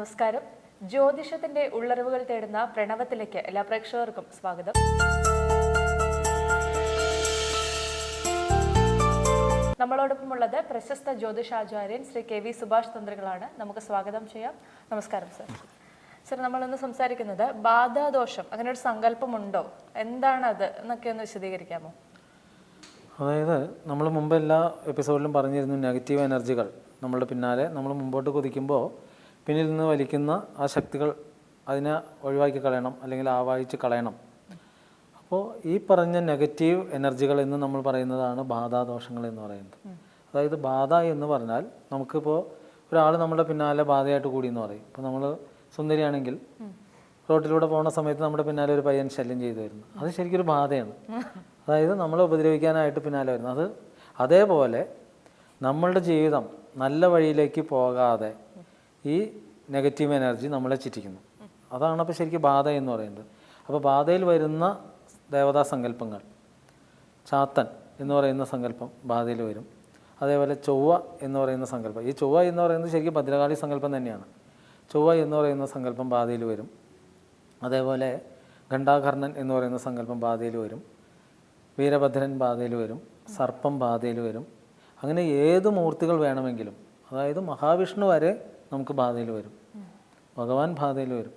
നമസ്കാരം. ജ്യോതിഷത്തിന്റെ ഉള്ളറിവുകൾ തേടുന്ന പ്രണവത്തിലേക്ക് എല്ലാ പ്രേക്ഷകർക്കും സ്വാഗതം. നമ്മളോടൊപ്പമുള്ളത് പ്രശസ്ത ജ്യോതിഷാചാര്യൻ ശ്രീ കെ വി സുഭാഷ് തന്ത്രികളാണ്. നമുക്ക് സ്വാഗതം ചെയ്യാം. നമസ്കാരം സർ. സർ നമ്മളിന്ന് സംസാരിക്കുന്നത് ബാധാദോഷം അങ്ങനെ ഒരു സങ്കല്പമുണ്ടോ? അത് എന്നൊക്കെ ഒന്ന് വിശദീകരിക്കാമോ? അതായത് നമ്മൾ മുമ്പ് എല്ലാ എപ്പിസോഡിലും പറഞ്ഞിരുന്നു നെഗറ്റീവ് എനർജികൾ നമ്മളുടെ പിന്നാലെ നമ്മൾ മുമ്പോട്ട് കുതിക്കുമ്പോൾ പിന്നിൽ നിന്ന് വലിക്കുന്ന ആ ശക്തികൾ അതിനെ ഒഴിവാക്കി കളയണം അല്ലെങ്കിൽ ആവാഹിച്ച് കളയണം. അപ്പോൾ ഈ പറഞ്ഞ നെഗറ്റീവ് എനർജികൾ എന്ന് നമ്മൾ പറയുന്നതാണ് ബാധാദോഷങ്ങൾ എന്ന് പറയുന്നത്. അതായത് ബാധ എന്ന് പറഞ്ഞാൽ നമുക്കിപ്പോൾ ഒരാൾ നമ്മുടെ പിന്നാലെ ബാധയായിട്ട് കൂടി എന്ന് പറയും. ഇപ്പോൾ നമ്മൾ സുന്ദരിയാണെങ്കിൽ റോട്ടിലൂടെ പോകുന്ന സമയത്ത് നമ്മുടെ പിന്നാലെ ഒരു പയ്യൻ ശല്യം ചെയ്തു വരുന്നു. അത് ശരിക്കും ഒരു ബാധയാണ്. അതായത് നമ്മളെ ഉപദ്രവിക്കാനായിട്ട് പിന്നാലെ വരുന്നു. അത് അതേപോലെ നമ്മളുടെ ജീവിതം നല്ല വഴിയിലേക്ക് പോകാതെ ഈ നെഗറ്റീവ് എനർജി നമ്മളെ ചിറ്റിക്കുന്നു. അതാണ് അപ്പോൾ ശരിക്കും ബാധ എന്ന് പറയുന്നത്. അപ്പോൾ ബാധയിൽ വരുന്ന ദേവതാ സങ്കല്പങ്ങൾ ചാത്തൻ എന്ന് പറയുന്ന സങ്കല്പം ബാധയിൽ വരും. അതേപോലെ ചൊവ്വ എന്ന് പറയുന്ന സങ്കല്പം. ഈ ചൊവ്വ എന്ന് പറയുന്നത് ശരിക്കും ഭദ്രകാളി സങ്കല്പം തന്നെയാണ്. ചൊവ്വ എന്ന് പറയുന്ന സങ്കല്പം ബാധയിൽ വരും. അതേപോലെ ഘണ്ടാകർണൻ എന്ന് പറയുന്ന സങ്കല്പം ബാധയിൽ വരും. വീരഭദ്രൻ ബാധയിൽ വരും. സർപ്പം ബാധയിൽ വരും. അങ്ങനെ ഏത് മൂർത്തികൾ വേണമെങ്കിലും അതായത് മഹാവിഷ്ണു വരെ നമുക്ക് ബാധയിൽ വരും. ഭഗവാൻ ബാധയിൽ വരും.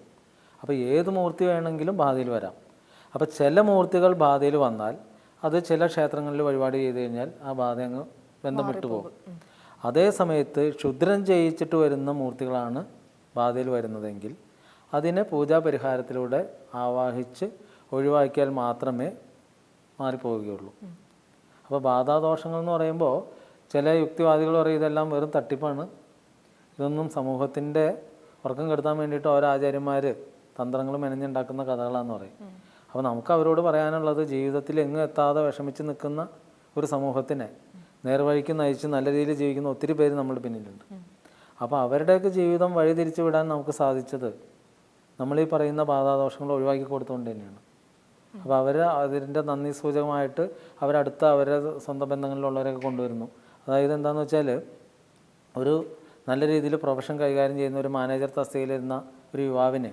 അപ്പോൾ ഏത് മൂർത്തി വേണമെങ്കിലും ബാധയിൽ വരാം. അപ്പോൾ ചില മൂർത്തികൾ ബാധയിൽ വന്നാൽ അത് ചില ക്ഷേത്രങ്ങളിൽ വഴിപാട് ചെയ്ത് കഴിഞ്ഞാൽ ആ ബാധ അങ്ങ് ബന്ധം വിട്ടുപോകും അതേ സമയത്ത് ക്ഷുദ്രം ചെയ്യിച്ചിട്ട് വരുന്ന മൂർത്തികളാണ് ബാധയിൽ വരുന്നതെങ്കിൽ അതിനെ പൂജാ പരിഹാരത്തിലൂടെ ആവാഹിച്ച് ഒഴിവാക്കിയാൽ മാത്രമേ മാറിപ്പോവുകയുള്ളൂ. അപ്പോൾ ബാധാദോഷങ്ങൾ എന്ന് പറയുമ്പോൾ ചില യുക്തിവാദികൾ പറയും ഇതെല്ലാം വെറും തട്ടിപ്പാണ്. ഇതൊന്നും സമൂഹത്തിന്റെ ഉറക്കം കെടുത്താൻ വേണ്ടിയിട്ട് ഓരോ ആചാര്യന്മാർ തന്ത്രങ്ങൾ മെനഞ്ഞുണ്ടാക്കുന്ന കഥകളാന്ന് പറയും. അപ്പോൾ നമുക്ക് അവരോട് പറയാനുള്ളത് ജീവിതത്തിൽ എങ്ങും എത്താതെ വിഷമിച്ച് നിൽക്കുന്ന ഒരു സമൂഹത്തിനെ നേർവഴിക്ക് നയിച്ച് നല്ല രീതിയിൽ ജീവിക്കുന്ന ഒത്തിരി പേര് നമ്മുടെ പിന്നിലുണ്ട്. അപ്പോൾ അവരുടെയൊക്കെ ജീവിതം വഴി തിരിച്ചു വിടാൻ നമുക്ക് സാധിച്ചത് നമ്മൾ ഈ പറയുന്ന ബാധാദോഷങ്ങൾ ഒഴിവാക്കി കൊടുത്തുകൊണ്ട് തന്നെയാണ്. അപ്പോൾ അവർ അതിന്റെ നന്ദി സൂചകമായിട്ട് അവരടുത്ത അവരുടെ സ്വന്തം ബന്ധങ്ങളിലുള്ളവരൊക്കെ കൊണ്ടുവരുന്നു. അതായത് എന്താണെന്ന് വെച്ചാൽ ഒരു നല്ല രീതിയിൽ പ്രൊഫഷൻ കൈകാര്യം ചെയ്യുന്ന ഒരു മാനേജർ തസ്തികയിലിരുന്ന ഒരു യുവാവിന്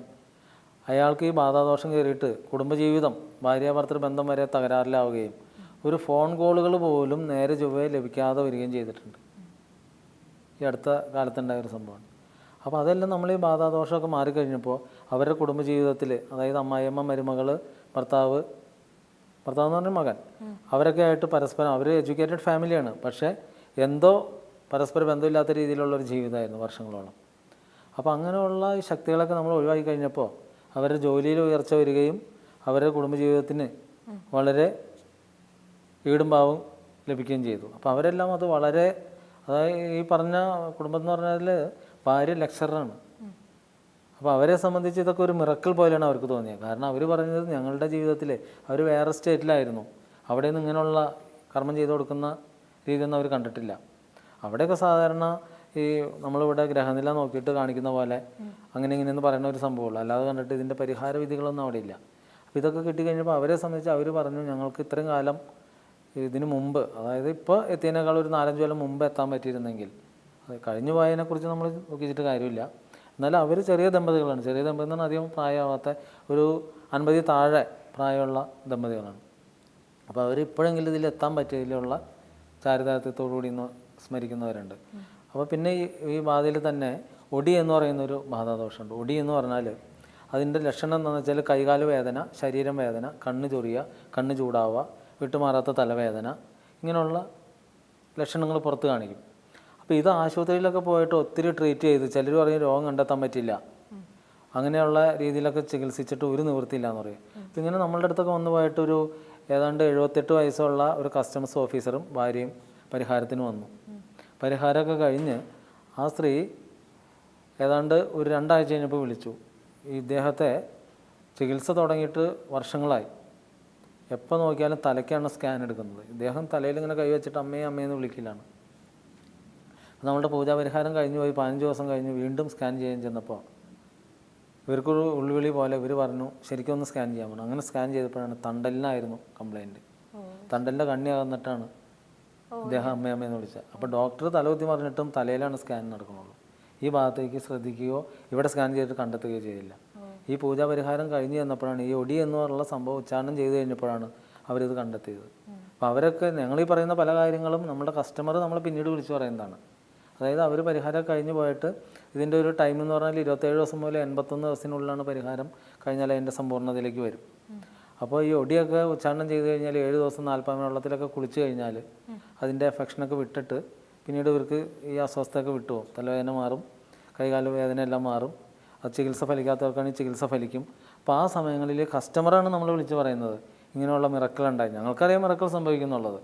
അയാൾക്ക് ഈ ബാധാദോഷം കയറിയിട്ട് കുടുംബജീവിതം ഭാര്യാഭർത്തൃ ബന്ധം വരെ തകരാറിലാവുകയും ഒരു ഫോൺ കോളുകൾ പോലും നേരെ ചൊവ്വയെ ലഭിക്കാതെ വരികയും ചെയ്തിട്ടുണ്ട്. ഈ അടുത്ത കാലത്തുണ്ടായ ഒരു സംഭവമാണ്. അപ്പോൾ അതെല്ലാം നമ്മൾ ഈ ബാധാദോഷമൊക്കെ മാറിക്കഴിഞ്ഞപ്പോൾ അവരുടെ കുടുംബജീവിതത്തിൽ അതായത് അമ്മായിയമ്മ മരുമകൾ ഭർത്താവ് ഭർത്താവ് എന്ന് പറഞ്ഞ മകൻ അവരൊക്കെ ആയിട്ട് പരസ്പരം അവർ എഡ്യൂക്കേറ്റഡ് ഫാമിലിയാണ് പക്ഷേ എന്തോ പരസ്പര ബന്ധമില്ലാത്ത രീതിയിലുള്ള ഒരു ജീവിതമായിരുന്നു വർഷങ്ങളോളം. അപ്പോൾ അങ്ങനെയുള്ള ശക്തികളൊക്കെ നമ്മൾ ഒഴിവാക്കി കഴിഞ്ഞപ്പോൾ അവരുടെ ജോലിയിൽ ഉയർച്ച വരികയും അവരുടെ കുടുംബജീവിതത്തിന് വളരെ ഈടുംപാവും ലഭിക്കുകയും ചെയ്തു. അപ്പോൾ അവരെല്ലാം അത് വളരെ അതായത് ഈ പറഞ്ഞ കുടുംബം എന്ന് പറഞ്ഞാൽ ഭാര്യ ലക്ഷറാണ് അപ്പോൾ അവരെ സംബന്ധിച്ച് ഇതൊക്കെ ഒരു മിറക്കിൾ പോലെയാണ് അവർക്ക് തോന്നിയത്. കാരണം അവർ പറഞ്ഞത് ഞങ്ങളുടെ ജീവിതത്തിൽ അവർ വേറെ സ്റ്റേറ്റിലായിരുന്നു അവിടെ നിന്ന് ഇങ്ങനെയുള്ള കർമ്മം ചെയ്തു കൊടുക്കുന്ന രീതിയൊന്നും അവർ കണ്ടിട്ടില്ല. അവിടെയൊക്കെ സാധാരണ ഈ നമ്മളിവിടെ ഗ്രഹനില നോക്കിയിട്ട് കാണിക്കുന്ന പോലെ അങ്ങനെ ഇങ്ങനെയെന്ന് പറയുന്ന ഒരു സംഭവമുള്ളൂ. അല്ലാതെ കണ്ടിട്ട് ഇതിന്റെ പരിഹാര വിധികളൊന്നും അവിടെ ഇല്ല. അപ്പോൾ ഇതൊക്കെ കിട്ടിക്കഴിഞ്ഞപ്പോൾ അവരെ സംബന്ധിച്ച് അവർ പറഞ്ഞു ഞങ്ങൾക്ക് ഇത്രയും കാലം ഇതിനു മുമ്പ് അതായത് ഇപ്പോൾ എത്തിയതിനേക്കാൾ ഒരു നാലഞ്ച് കൊല്ലം മുമ്പ് എത്താൻ പറ്റിയിരുന്നെങ്കിൽ കഴിഞ്ഞു പോയതിനെക്കുറിച്ച് നമ്മൾ നോക്കിച്ചിട്ട് കാര്യമില്ല. എന്നാലും അവർ ചെറിയ ദമ്പതികളാണ്. ചെറിയ ദമ്പതി എന്ന് പറഞ്ഞാൽ അധികം പ്രായമാവാത്ത ഒരു അൻപതിൽ താഴെ പ്രായമുള്ള ദമ്പതികളാണ്. അപ്പോൾ അവർ ഇപ്പോഴെങ്കിലും ഇതിൽ എത്താൻ പറ്റിയതിലുള്ള ചാരിതാർത്ഥ്യത്തോടു കൂടി സ്മരിക്കുന്നവരുണ്ട്. അപ്പോൾ പിന്നെ ഈ ഈ ബാധയിൽ തന്നെ ഒടി എന്ന് പറയുന്നൊരു ബാധാദോഷമുണ്ട് ഒടി എന്ന് പറഞ്ഞാൽ അതിന്റെ ലക്ഷണം എന്താണെന്ന് വെച്ചാൽ കൈകാല വേദന ശരീരം വേദന കണ്ണ് ചൊറിയുക കണ്ണ് ചൂടാവുക വിട്ടുമാറാത്ത തലവേദന ഇങ്ങനെയുള്ള ലക്ഷണങ്ങൾ പുറത്ത് കാണിക്കും. അപ്പോൾ ഇത് ആശുപത്രിയിലൊക്കെ പോയിട്ട് ഒത്തിരി ട്രീറ്റ് ചെയ്ത് ചിലർ പറയും രോഗം കണ്ടെത്താൻ പറ്റില്ല. അങ്ങനെയുള്ള രീതിയിലൊക്കെ ചികിത്സിച്ചിട്ട് ഒരു നിവൃത്തിയില്ല എന്ന് പറയും. അപ്പം ഇങ്ങനെ നമ്മളുടെ അടുത്തൊക്കെ വന്നു പോയിട്ടൊരു ഏതാണ്ട് എഴുപത്തെട്ട് വയസ്സുള്ള ഒരു കസ്റ്റംസ് ഓഫീസറും ഭാര്യയും പരിഹാരത്തിന് വന്നു. പരിഹാരമൊക്കെ കഴിഞ്ഞ് ആ സ്ത്രീ ഏതാണ്ട് ഒരു രണ്ടാഴ്ച കഴിഞ്ഞപ്പോൾ വിളിച്ചു. ഈ ഇദ്ദേഹത്തെ ചികിത്സ തുടങ്ങിയിട്ട് വർഷങ്ങളായി. എപ്പോൾ നോക്കിയാലും തലയ്ക്കാണ് സ്കാൻ എടുക്കുന്നത്. ഇദ്ദേഹം തലയിൽ ഇങ്ങനെ കൈവച്ചിട്ട് അമ്മയെ അമ്മയെന്ന് വിളിക്കില്ലാണ് നമ്മളുടെ പൂജാപരിഹാരം കഴിഞ്ഞു പോയി പതിനഞ്ച് ദിവസം കഴിഞ്ഞ് വീണ്ടും സ്കാൻ ചെയ്യാൻ ചെന്നപ്പോൾ ഇവർക്കൊരു ഉള്ളുവിളി പോലെ ഇവർ പറഞ്ഞു ശരിക്കും ഒന്ന് സ്കാൻ ചെയ്യാൻ പറഞ്ഞു അങ്ങനെ സ്കാൻ ചെയ്തപ്പോഴാണ് തണ്ടലിനായിരുന്നു കംപ്ലൈന്റ്. തണ്ടലിന്റെ കണ്ണി അകന്നിട്ടാണ് ഇദ്ദേഹം അമ്മയമ്മയെന്ന് വിളിച്ചത്. അപ്പോൾ ഡോക്ടർ തലകുത്തി പറഞ്ഞിട്ടും തലയിലാണ് സ്കാൻ നടക്കുന്നുള്ളൂ ഈ ഭാഗത്തേക്ക് ശ്രദ്ധിക്കുകയോ ഇവിടെ സ്കാൻ ചെയ്തിട്ട് കണ്ടെത്തുകയോ ചെയ്തില്ല. ഈ പൂജാ പരിഹാരം കഴിഞ്ഞ് ചെന്നപ്പോഴാണ് ഈ ഒടി എന്ന് പറഞ്ഞുള്ള സംഭവം ഉച്ചാരണം ചെയ്ത് കഴിഞ്ഞപ്പോഴാണ് അവരിത് കണ്ടെത്തിയത്. അപ്പോൾ അവരൊക്കെ ഞങ്ങൾ ഈ പറയുന്ന പല കാര്യങ്ങളും നമ്മുടെ കസ്റ്റമർ നമ്മൾ പിന്നീട് വിളിച്ചു പറയുന്നതാണ്. അതായത് അവർ പരിഹാരം കഴിഞ്ഞ് പോയിട്ട് ഇതിന്റെ ഒരു ടൈം എന്ന് പറഞ്ഞാൽ ഇരുപത്തേഴ് ദിവസം മുതൽ എൺപത്തൊന്ന് ദിവസത്തിനുള്ളിലാണ് പരിഹാരം കഴിഞ്ഞാൽ അതിന്റെ സമ്പൂർണതയിലേക്ക് വരും. അപ്പോൾ ഈ ഒടിയൊക്കെ ഉച്ചാരണം ചെയ്ത് കഴിഞ്ഞാൽ ഏഴ് ദിവസം നാൽപ്പത് വെള്ളത്തിലൊക്കെ കുളിച്ച് കഴിഞ്ഞാൽ അതിന്റെ എഫക്ഷനൊക്കെ വിട്ടിട്ട് പിന്നീട് ഇവർക്ക് ഈ അസ്വസ്ഥതയൊക്കെ വിട്ടുപോകും തലവേദന മാറും കൈകാല വേദന എല്ലാം മാറും. അത് ചികിത്സ ഫലിക്കാത്തവർക്കാണെങ്കിൽ ചികിത്സ ഫലിക്കും. അപ്പോൾ ആ സമയങ്ങളിൽ കസ്റ്റമറാണ് നമ്മൾ വിളിച്ച് പറയുന്നത്. ഇങ്ങനെയുള്ള മിറക്കൾ ഉണ്ടായി. ഞങ്ങൾക്കറിയാം മിറക്കൾ സംഭവിക്കുന്നുള്ളത്.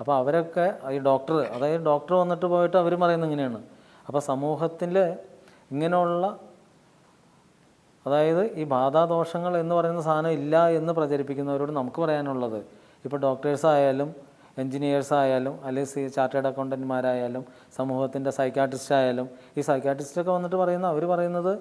അപ്പോൾ അവരൊക്കെ ഈ ഡോക്ടർ അതായത് ഡോക്ടർ വന്നിട്ട് പോയിട്ട് അവർ പറയുന്നത് ഇങ്ങനെയാണ്. അപ്പോൾ സമൂഹത്തിൽ ഇങ്ങനെയുള്ള അതായത് ഈ ബാധാദോഷങ്ങൾ എന്ന് പറയുന്ന സാധനം ഇല്ല എന്ന് പ്രചരിപ്പിക്കുന്നവരോട് നമുക്ക് പറയാനുള്ളത്. ഇപ്പോൾ ഡോക്ടേഴ്സ് ആയാലും എൻജിനീയേഴ്സ് ആയാലും അല്ലെങ്കിൽ ചാർട്ടേഡ് അക്കൗണ്ടന്റുമാരായാലും സമൂഹത്തിന്റെ സൈക്കാട്രിസ്റ്റ് ആയാലും ഈ സൈക്കാട്രിസ്റ്റൊക്കെ വന്നിട്ട് പറയുന്ന അവർ പറയുന്നത്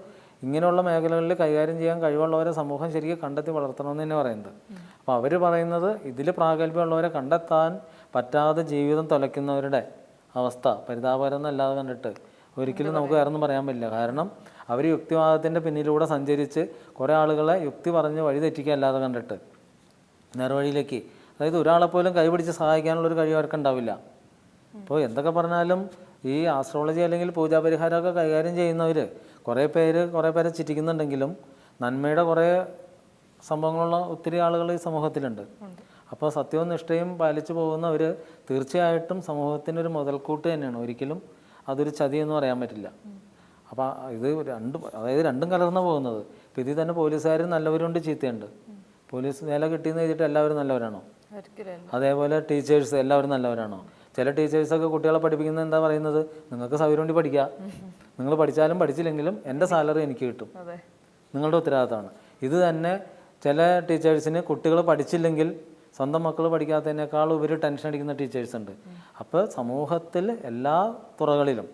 ഇങ്ങനെയുള്ള മേഖലകളിൽ കൈകാര്യം ചെയ്യാൻ കഴിവുള്ളവരെ സമൂഹം ശരിക്കും കണ്ടെത്തി വളർത്തണമെന്ന് തന്നെ പറയുന്നത്. അപ്പോൾ അവർ പറയുന്നത് ഇതിൽ പ്രാഗൽഭ്യമുള്ളവരെ കണ്ടെത്താൻ പറ്റാതെ ജീവിതം തുലയ്ക്കുന്നവരുടെ അവസ്ഥ പരിതാപകരം എന്നല്ലാതെ കണ്ടിട്ട് ഒരിക്കലും നമുക്ക് വേറെ ഒന്നും പറയാൻ പറ്റില്ല. കാരണം അവർ യുക്തിവാദത്തിന്റെ പിന്നിലൂടെ സഞ്ചരിച്ച് കുറേ ആളുകളെ യുക്തി പറഞ്ഞ് വഴി തെറ്റിക്കുക അല്ലാതെ കണ്ടിട്ട് നേർവഴിയിലേക്ക്. അതായത് ഒരാളെപ്പോലും കൈപിടിച്ച് സഹായിക്കാനുള്ളൊരു കഴിവ് അവർക്ക് ഉണ്ടാവില്ല. അപ്പോൾ എന്തൊക്കെ പറഞ്ഞാലും ഈ ആസ്ട്രോളജി അല്ലെങ്കിൽ പൂജാപരിഹാരമൊക്കെ കൈകാര്യം ചെയ്യുന്നവർ കുറേ പേര് കുറേ പേരെ ചിറ്റിക്കുന്നുണ്ടെങ്കിലും നന്മയുടെ കുറേ സംഭവങ്ങളുള്ള ഒത്തിരി ആളുകൾ ഈ സമൂഹത്തിലുണ്ട്. അപ്പോൾ സത്യവും നിഷ്ഠയും പാലിച്ചു പോകുന്നവർ തീർച്ചയായിട്ടും ഒരു മുതൽക്കൂട്ട് തന്നെയാണ്. ഒരിക്കലും അതൊരു ചതി എന്ന് പറയാൻ പറ്റില്ല. അപ്പോൾ ഇത് രണ്ടും അതായത് രണ്ടും കലർന്ന് പോകുന്നത്. ഇപ്പോൾ ഇതിൽ തന്നെ പോലീസുകാർ നല്ലവരുണ്ട് ചീത്തയുണ്ട്. പോലീസ് വേല കിട്ടിയെന്ന് വെച്ചിട്ട് എല്ലാവരും നല്ലവരാണോ? അതേപോലെ ടീച്ചേഴ്സ് എല്ലാവരും നല്ലവരാണോ? ചില ടീച്ചേഴ്സൊക്കെ കുട്ടികളെ പഠിപ്പിക്കുന്നത് എന്താ പറയുന്നത്? നിങ്ങൾക്ക് സൗകര്യം വേണ്ടി പഠിക്കാം. നിങ്ങൾ പഠിച്ചാലും പഠിച്ചില്ലെങ്കിലും എന്റെ സാലറി എനിക്ക് കിട്ടും. നിങ്ങളുടെ ഉത്തരവാദിത്തമാണ്. ഇത് തന്നെ ചില ടീച്ചേഴ്സിന് കുട്ടികൾ പഠിച്ചില്ലെങ്കിൽ സ്വന്തം മക്കൾ പഠിക്കാത്തതിനേക്കാൾ ഉപരി ടെൻഷൻ അടിക്കുന്ന ടീച്ചേഴ്സ് ഉണ്ട്. അപ്പോൾ സമൂഹത്തിൽ എല്ലാ തുറകളിലും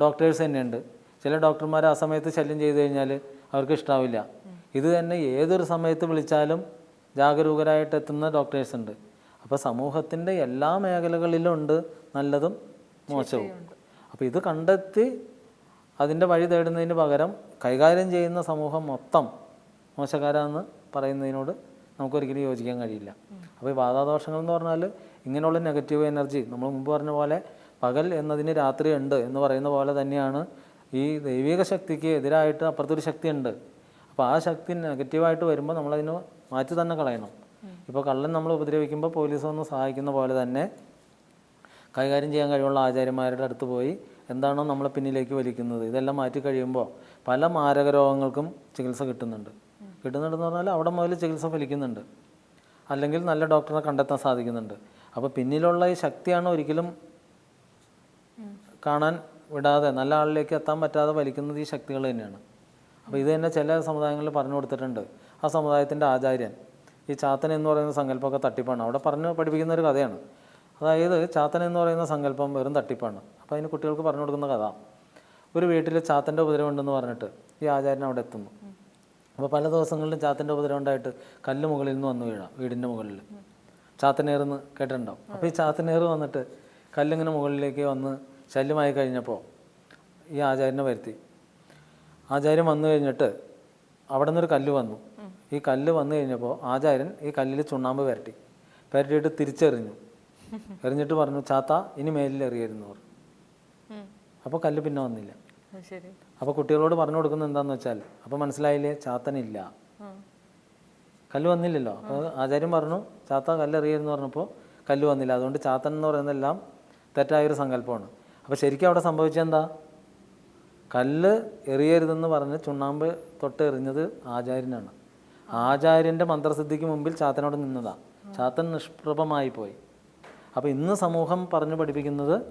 ഡോക്ടേഴ്സ് തന്നെയുണ്ട്. ചില ഡോക്ടർമാർ ആ സമയത്ത് ശല്യം ചെയ്തു കഴിഞ്ഞാൽ അവർക്ക് ഇഷ്ടാവില്ല. ഇത് തന്നെ ഏതൊരു സമയത്ത് വിളിച്ചാലും ജാഗരൂകരായിട്ട് എത്തുന്ന ഡോക്ടേഴ്സ് ഉണ്ട്. അപ്പോൾ സമൂഹത്തിന്റെ എല്ലാ മേഖലകളിലും ഉണ്ട് നല്ലതും മോശവും. അപ്പോൾ ഇത് കണ്ടെത്തി അതിന്റെ വഴി തേടുന്നതിന് പകരം കൈകാര്യം ചെയ്യുന്ന സമൂഹം മൊത്തം മോശക്കാരാന്ന് പറയുന്നതിനോട് നമുക്കൊരിക്കലും യോജിക്കാൻ കഴിയില്ല. അപ്പോൾ ഈ ബാധാദോഷങ്ങൾ എന്ന് പറഞ്ഞാൽ ഇങ്ങനെയുള്ള നെഗറ്റീവ് എനർജി നമ്മൾ മുമ്പ് പറഞ്ഞ പോലെ പകൽ എന്നതിന് രാത്രി ഉണ്ട് എന്ന് പറയുന്ന പോലെ തന്നെയാണ് ഈ ദൈവിക ശക്തിക്ക് എതിരായിട്ട് അപ്പുറത്തൊരു ശക്തി ഉണ്ട് അപ്പോൾ ആ ശക്തി നെഗറ്റീവായിട്ട് വരുമ്പോൾ നമ്മളതിനെ മാറ്റി തന്നെ കളയണം. ഇപ്പോൾ കള്ളൻ നമ്മൾ ഉപദ്രവിക്കുമ്പോൾ പോലീസ് വന്ന് സഹായിക്കുന്ന പോലെ തന്നെ കൈകാര്യം ചെയ്യാൻ കഴിവുള്ള ആചാര്യന്മാരുടെ അടുത്ത് പോയി എന്താണോ നമ്മളെ പിന്നിലേക്ക് വലിക്കുന്നത്. ഇതെല്ലാം മാറ്റി കഴിയുമ്പോൾ പല മാരക രോഗങ്ങൾക്കും ചികിത്സ കിട്ടുന്നുണ്ട്. കിട്ടുന്നുണ്ടെന്ന് പറഞ്ഞാൽ അവിടെ മുതൽ ചികിത്സ ഫലിക്കുന്നുണ്ട്. അല്ലെങ്കിൽ നല്ല ഡോക്ടറെ കണ്ടെത്താൻ സാധിക്കുന്നുണ്ട്. അപ്പോൾ പിന്നിലുള്ള ഈ ശക്തിയാണ് ഒരിക്കലും കാണാൻ വിടാതെ നല്ല ആളിലേക്ക് എത്താൻ പറ്റാതെ വലിക്കുന്നത് ഈ ശക്തികൾ തന്നെയാണ്. അപ്പോൾ ഇത് തന്നെ ചില സമുദായങ്ങളിൽ പറഞ്ഞു കൊടുത്തിട്ടുണ്ട്. ആ സമുദായത്തിന്റെ ആചാര്യൻ ഈ ചാത്തൻ എന്ന് പറയുന്ന സങ്കല്പമൊക്കെ തട്ടിപ്പാണ്. അവിടെ പറഞ്ഞു പഠിപ്പിക്കുന്ന ഒരു കഥയാണ്. അതായത് ചാത്തൻ എന്ന് പറയുന്ന സങ്കല്പം വെറും തട്ടിപ്പാണ്. അപ്പോൾ അതിന് കുട്ടികൾക്ക് പറഞ്ഞു കൊടുക്കുന്ന കഥ. ഒരു വീട്ടിൽ ചാത്തന്റെ ഉപദ്രവം ഉണ്ടെന്ന് പറഞ്ഞിട്ട് ഈ ആചാര്യൻ അവിടെ എത്തുന്നു. അപ്പോൾ പല ദിവസങ്ങളിലും ചാത്തന്റെ ഉപദ്രവം ഉണ്ടായിട്ട് കല്ല് മുകളിൽ നിന്ന് വന്നു വീഴാം വീടിന്റെ മുകളിൽ. ചാത്തനേറെന്ന് കേട്ടിട്ടുണ്ടാവും. അപ്പോൾ ഈ ചാത്തനേറ് വന്നിട്ട് കല്ലിങ്ങനെ മുകളിലേക്ക് വന്ന് ശല്യമായി കഴിഞ്ഞപ്പോൾ ഈ ആചാര്യനെ വരുത്തി. ആചാര്യൻ വന്നു കഴിഞ്ഞിട്ട് അവിടെ നിന്നൊരു കല്ല് വന്നു. ഈ കല്ല് വന്നു കഴിഞ്ഞപ്പോൾ ആചാര്യൻ ഈ കല്ലിൽ ചുണ്ണാമ്പ് പുരട്ടി. പുരട്ടിയിട്ട് തിരിച്ചെറിഞ്ഞു. എറിഞ്ഞിട്ട് പറഞ്ഞു ചാത്ത ഇനി മേലിൽ എറിയരുന്നു പറഞ്ഞു. ഉം. അപ്പോൾ കല്ല് പിന്നെ വന്നില്ല. അപ്പോൾ കുട്ടികളോട് പറഞ്ഞു കൊടുക്കുന്നത് എന്താണെന്ന് വെച്ചാൽ അപ്പോൾ മനസ്സിലായില്ലേ ചാത്തനില്ല കല്ല് വന്നില്ലല്ലോ. അപ്പോൾ ആചാര്യൻ പറഞ്ഞു ചാത്ത കല്ലെറിയരുന്ന് പറഞ്ഞപ്പോൾ കല്ല് വന്നില്ല. അതുകൊണ്ട് ചാത്തൻ എന്ന് പറയുന്നതെല്ലാം തെറ്റായൊരു സങ്കല്പമാണ്. അപ്പോൾ ശരിക്കും അവിടെ സംഭവിച്ചെന്താ കല്ല് എറിയരുതെന്ന് പറഞ്ഞ് ചുണ്ണാമ്പ് തൊട്ട് എറിഞ്ഞത് ആചാര്യനാണ്. ആചാര്യന്റെ മന്ത്രസിദ്ധിക്ക് മുമ്പിൽ ചാത്തനോട് നിന്നതാ. ചാത്തൻ നിഷ്പ്രഭമായി പോയി. അപ്പോൾ ഇന്ന് സമൂഹം പറഞ്ഞു പഠിപ്പിക്കുന്നത്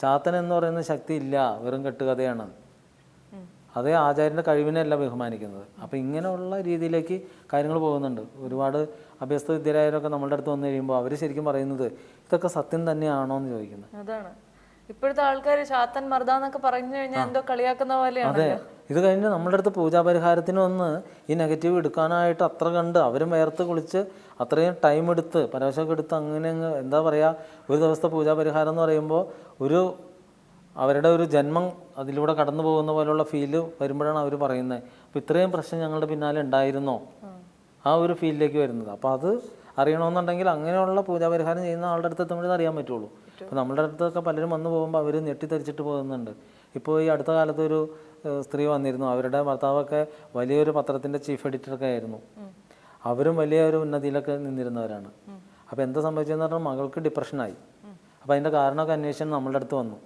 ചാത്തൻ എന്ന് പറയുന്ന ശക്തി ഇല്ല വെറും കെട്ടുകഥയാണ്. അതേ ആചാര്യന്റെ കഴിവിനെയല്ല ബഹുമാനിക്കുന്നത്. അപ്പോൾ ഇങ്ങനെയുള്ള രീതിയിലേക്ക് കാര്യങ്ങൾ പോകുന്നുണ്ട്. ഒരുപാട് അഭ്യസ്ത വിദ്യരായവരൊക്കെ നമ്മളുടെ അടുത്ത് വന്നു കഴിയുമ്പോൾ അവർ ശരിക്കും പറയുന്നത് ഇതൊക്കെ സത്യം തന്നെയാണോ എന്ന് ചോദിക്കുന്നത് ഇപ്പോഴത്തെ ആൾക്കാർ ശാത്തൻ മർദ്ദാന്നൊക്കെ പറഞ്ഞു കഴിഞ്ഞാൽ എന്തോ കളിയാക്കുന്ന പോലെയാണ് ഇത് കഴിഞ്ഞ് നമ്മളുടെ അടുത്ത് പൂജാപരിഹാരത്തിന് വന്ന് ഈ നെഗറ്റീവ് എടുക്കാനായിട്ട് അത്ര കണ്ട് അവരും വേർത്ത് കുളിച്ച് അത്രയും ടൈം എടുത്ത് പരവശമൊക്കെ എടുത്ത് അങ്ങനെ അങ്ങ് എന്താ പറയുക ഒരു ദിവസത്തെ പൂജാപരിഹാരം എന്ന് പറയുമ്പോൾ ഒരു അവരുടെ ഒരു ജന്മം അതിലൂടെ കടന്നു പോകുന്ന പോലുള്ള ഫീൽ വരുമ്പോഴാണ് അവർ പറയുന്നത്. അപ്പോൾ ഇത്രയും പ്രശ്നം ഞങ്ങളുടെ പിന്നാലെ ഉണ്ടായിരുന്നോ? ആ ഒരു ഫീലിലേക്ക് വരുന്നത്. അപ്പോൾ അത് അറിയണമെന്നുണ്ടെങ്കിൽ അങ്ങനെയുള്ള പൂജാപരിഹാരം ചെയ്യുന്ന ആളുടെ അടുത്ത് എത്തുമ്പോഴേ അറിയാൻ പറ്റുള്ളൂ. അപ്പോൾ നമ്മുടെ അടുത്തൊക്കെ പലരും വന്നു പോകുമ്പോൾ അവർ ഞെട്ടിത്തെറിച്ചിട്ട് പോകുന്നുണ്ട്. ഇപ്പോൾ ഈ അടുത്ത കാലത്ത് ഒരു സ്ത്രീ വന്നിരുന്നു. അവരുടെ ഭർത്താവൊക്കെ വലിയൊരു പത്രത്തിന്റെ ചീഫ് എഡിറ്ററൊക്കെ ആയിരുന്നു. അവരും വലിയ ഒരു ഉന്നതിയിലൊക്കെ നിന്നിരുന്നവരാണ്. അപ്പോൾ എന്താ സംഭവിച്ചതെന്ന് പറഞ്ഞാൽ മകൾക്ക് ഡിപ്രഷനായി അപ്പോൾ അതിന്റെ കാരണമൊക്കെ അന്വേഷിച്ച് നമ്മളുടെ അടുത്ത് വന്നു.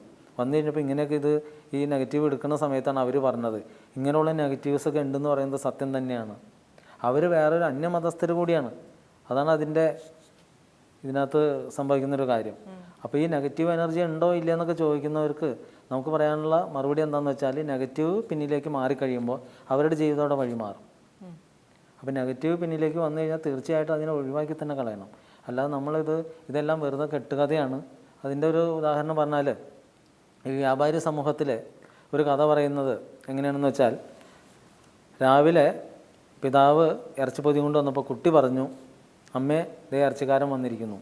വന്നു കഴിഞ്ഞപ്പോൾ ഇങ്ങനെയൊക്കെ ഇത് ഈ നെഗറ്റീവ് എടുക്കുന്ന സമയത്താണ് അവർ പറഞ്ഞത്. ഇങ്ങനെയുള്ള നെഗറ്റീവ്സ് ഒക്കെ ഉണ്ടെന്ന് പറയുന്നത് സത്യം തന്നെയാണ്. അവർ വേറൊരു അന്യമതസ്ഥർ കൂടിയാണ്. അതാണ് അതിന്റെ ഇതിനകത്ത് സംഭവിക്കുന്നൊരു കാര്യം. അപ്പോൾ ഈ നെഗറ്റീവ് എനർജി ഉണ്ടോ ഇല്ല എന്നൊക്കെ ചോദിക്കുന്നവർക്ക് നമുക്ക് പറയാനുള്ള മറുപടി എന്താണെന്ന് വെച്ചാൽ നെഗറ്റീവ് പിന്നിലേക്ക് മാറിക്കഴിയുമ്പോൾ അവരുടെ ജീവിതത്തോടെ വഴി മാറും. അപ്പോൾ നെഗറ്റീവ് പിന്നിലേക്ക് വന്നു കഴിഞ്ഞാൽ തീർച്ചയായിട്ടും അതിനെ ഒഴിവാക്കി തന്നെ കളയണം. അല്ലാതെ നമ്മളിത് ഇതെല്ലാം വെറുതെ കെട്ടുകഥയാണ്. അതിന്റെ ഒരു ഉദാഹരണം പറഞ്ഞാൽ ഈ വ്യാപാരി സമൂഹത്തിലെ ഒരു കഥ പറയുന്നത് എങ്ങനെയാണെന്ന് വെച്ചാൽ രാവിലെ പിതാവ് ഇറച്ചിപ്പൊതി കൊണ്ട് വന്നപ്പോൾ കുട്ടി പറഞ്ഞു അമ്മേ ദേ ഇറച്ചിക്കാരൻ വന്നിരിക്കുന്നു.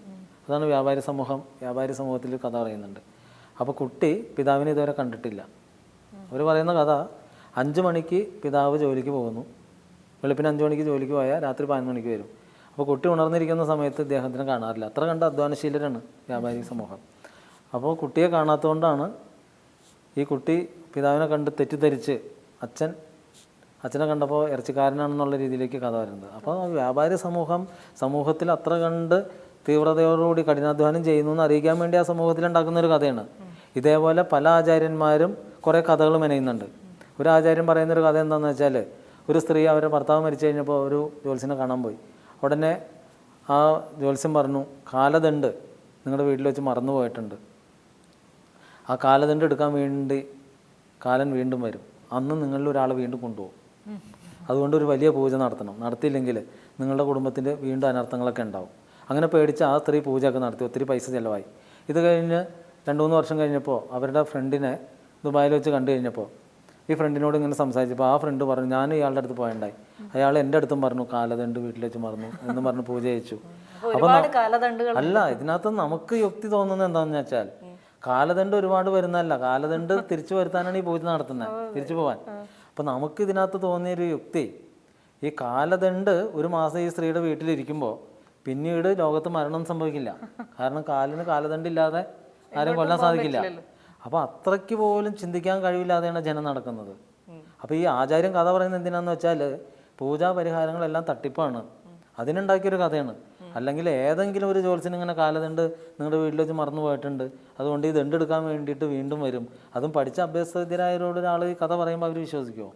അതാണ് വ്യാപാരി സമൂഹം വ്യാപാരി സമൂഹത്തിൽ കഥ പറയുന്നുണ്ട്. അപ്പോൾ കുട്ടി പിതാവിനെ ഇതുവരെ കണ്ടിട്ടില്ല. അവർ പറയുന്ന കഥ അഞ്ച് മണിക്ക് പിതാവ് ജോലിക്ക് പോകുന്നു. വെളുപ്പിന് അഞ്ച് മണിക്ക് ജോലിക്ക് പോയാൽ രാത്രി പതിനൊന്ന് മണിക്ക് വരും. അപ്പോൾ കുട്ടി ഉണർന്നിരിക്കുന്ന സമയത്ത് ഇദ്ദേഹത്തിനെ കാണാറില്ല. അത്ര കണ്ട അധ്വാനശീലരാണ് വ്യാപാരി സമൂഹം. അപ്പോൾ കുട്ടിയെ കാണാത്തതുകൊണ്ടാണ് ഈ കുട്ടി പിതാവിനെ കണ്ട് തെറ്റിദ്ധരിച്ച് അച്ഛൻ അച്ഛനെ കണ്ടപ്പോൾ ഇറച്ചിക്കാരനാണെന്നുള്ള രീതിയിലേക്ക് കഥ വരുന്നത്. അപ്പോൾ വ്യാപാരി സമൂഹം സമൂഹത്തിൽ അത്ര കണ്ട് തീവ്രതയോടുകൂടി കഠിനാധ്വാനം ചെയ്യുന്നു എന്ന് അറിയിക്കാൻ വേണ്ടി ആ സമൂഹത്തിൽ ഉണ്ടാക്കുന്ന ഒരു കഥയാണ്. ഇതേപോലെ പല ആചാര്യന്മാരും കുറേ കഥകൾ മെനയുന്നുണ്ട്. ഒരു ആചാര്യൻ പറയുന്നൊരു കഥ എന്താണെന്ന് വെച്ചാൽ ഒരു സ്ത്രീ അവരുടെ ഭർത്താവ് മരിച്ചു കഴിഞ്ഞപ്പോൾ ഒരു ജ്യോത്സ്യനെ കാണാൻ പോയി. ഉടനെ ആ ജ്യോത്സ്യം പറഞ്ഞു കാലദണ്ട് നിങ്ങളുടെ വീട്ടിൽ വെച്ച് മറന്നു പോയിട്ടുണ്ട്. ആ കാലദണ്ട് എടുക്കാൻ വേണ്ടി കാലൻ വീണ്ടും വരും. അന്ന് നിങ്ങളിൽ ഒരാൾ വീണ്ടും കൊണ്ടുപോകും. അതുകൊണ്ട് ഒരു വലിയ പൂജ നടത്തണം. നടത്തിയില്ലെങ്കിൽ നിങ്ങളുടെ കുടുംബത്തിന്റെ വീണ്ടും അനർത്ഥങ്ങളൊക്കെ ഉണ്ടാവും. അങ്ങനെ പേടിച്ച് ആ സ്ത്രീ പൂജയൊക്കെ നടത്തി ഒത്തിരി പൈസ ചിലവായി. ഇത് കഴിഞ്ഞ് രണ്ട് മൂന്ന് വർഷം കഴിഞ്ഞപ്പോൾ അവരുടെ ഫ്രണ്ടിനെ ദുബായിൽ വെച്ച് കണ്ടു കഴിഞ്ഞപ്പോൾ ഈ ഫ്രണ്ടിനോട് ഇങ്ങനെ സംസാരിച്ചപ്പോൾ ആ ഫ്രണ്ട് പറഞ്ഞു ഞാൻ ഇയാളുടെ അടുത്ത് പോയണ്ടായി. അയാൾ എന്റെ അടുത്തും പറഞ്ഞു കാലദണ്ട് വീട്ടിൽ വെച്ച് മറന്നു എന്ന് പറഞ്ഞ് പൂജ അയച്ചു അപ്പം അല്ല ഇതിനകത്ത് നമുക്ക് യുക്തി തോന്നുന്നത് എന്താണെന്ന് വെച്ചാൽ കാലദണ്ഡ് ഒരുപാട് വരുന്നതല്ല. കാലദണ്ഡ് തിരിച്ചു വരുത്താനാണ് ഈ പൂജ നടത്തുന്നത് തിരിച്ചു പോവാൻ. അപ്പം നമുക്ക് ഇതിനകത്ത് തോന്നിയൊരു യുക്തി ഈ കാലദണ്ഡ് ഒരു മാസം ഈ സ്ത്രീയുടെ വീട്ടിലിരിക്കുമ്പോൾ പിന്നീട് ലോകത്ത് മരണം സംഭവിക്കില്ല. കാരണം കാലിന് കാലദണ്ഡില്ലാതെ ആരും കൊല്ലാൻ സാധിക്കില്ല. അപ്പോൾ അത്രയ്ക്ക് പോലും ചിന്തിക്കാൻ കഴിവില്ലാതെയാണ് ജനം നടക്കുന്നത്. അപ്പോൾ ഈ ആചാര്യം കഥ പറയുന്നത് എന്തിനാന്ന് വെച്ചാൽ പൂജാ പരിഹാരങ്ങളെല്ലാം തട്ടിപ്പാണ്. അതിനുണ്ടാക്കിയൊരു കഥയാണ്. അല്ലെങ്കിൽ ഏതെങ്കിലും ഒരു ജോത്സ്യൻ ഇങ്ങനെ കാലദണ്ട് നിങ്ങളുടെ വീട്ടിൽ വെച്ച് മറന്നു പോയിട്ടുണ്ട്. അതുകൊണ്ട് ഈ ദണ്ട് എടുക്കാൻ വേണ്ടിയിട്ട് വീണ്ടും വരും. അതും പഠിച്ച അഭ്യസ്തരായവരോട് ഒരാൾ ഈ കഥ പറയുമ്പോൾ അവർ വിശ്വസിക്കുമോ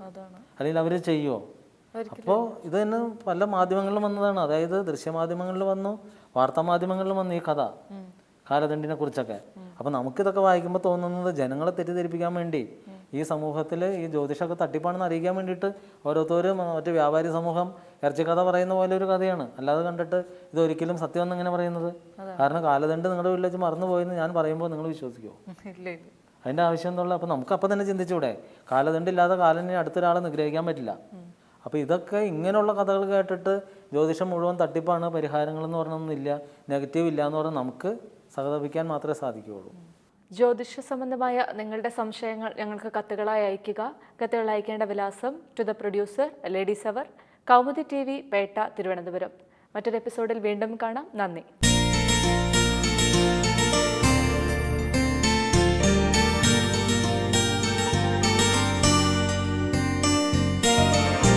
അല്ലെങ്കിൽ അവർ ചെയ്യുമോ അപ്പോൾ ഇത് തന്നെ പല മാധ്യമങ്ങളിലും വന്നതാണ്. അതായത് ദൃശ്യമാധ്യമങ്ങളിൽ വന്നു വാർത്താ മാധ്യമങ്ങളിലും വന്നു ഈ കഥ കാലദണ്ഡിനെ കുറിച്ചൊക്കെ. അപ്പൊ നമുക്കിതൊക്കെ വായിക്കുമ്പോൾ തോന്നുന്നത് ജനങ്ങളെ തെറ്റിദ്ധരിപ്പിക്കാൻ വേണ്ടി ഈ സമൂഹത്തിൽ ഈ ജ്യോതിഷമൊക്കെ തട്ടിപ്പാണെന്ന് അറിയിക്കാൻ വേണ്ടിയിട്ട് ഓരോരുത്തരും മറ്റു വ്യാപാരി സമൂഹം ഇറച്ചി കഥ പറയുന്ന പോലെ ഒരു കഥയാണ്. അല്ലാതെ കണ്ടിട്ട് ഇതൊരിക്കലും സത്യമെന്ന് എങ്ങനെ പറയുന്നത്? കാരണം കാലദണ്ഡ് നിങ്ങളുടെ വീട്ടിൽ വെച്ച് മറന്നു പോയെന്ന് ഞാൻ പറയുമ്പോൾ നിങ്ങൾ വിശ്വസിക്കുമോ അതിന്റെ ആവശ്യം എന്നുള്ള അപ്പോൾ നമുക്ക് അപ്പം തന്നെ ചിന്തിച്ചൂടെ? കാലദണ്ഡില്ലാതെ കാലനെ അടുത്തൊരാളെ നിഗ്രഹിക്കാൻ പറ്റില്ല. അപ്പോൾ ഇതൊക്കെ ഇങ്ങനെയുള്ള കഥകൾ കേട്ടിട്ട് ജ്യോതിഷം മുഴുവൻ തട്ടിപ്പാണ് പരിഹാരങ്ങളെന്ന് പറഞ്ഞൊന്നുമില്ല നെഗറ്റീവ് ഇല്ല എന്ന് പറഞ്ഞാൽ നമുക്ക് സഹതപിക്കാൻ മാത്രമേ സാധിക്കുകയുള്ളൂ. ജ്യോതിഷ സംബന്ധമായ നിങ്ങളുടെ സംശയങ്ങൾ ഞങ്ങൾക്ക് കത്തുകളായി അയക്കുക കത്തുകൾ അയക്കേണ്ട വിലാസം to the producer ladies hour Kaumudi T V Pettah Thiruvananthapuram. മറ്റൊരു എപ്പിസോഡിൽ വീണ്ടും കാണാം. നന്ദി.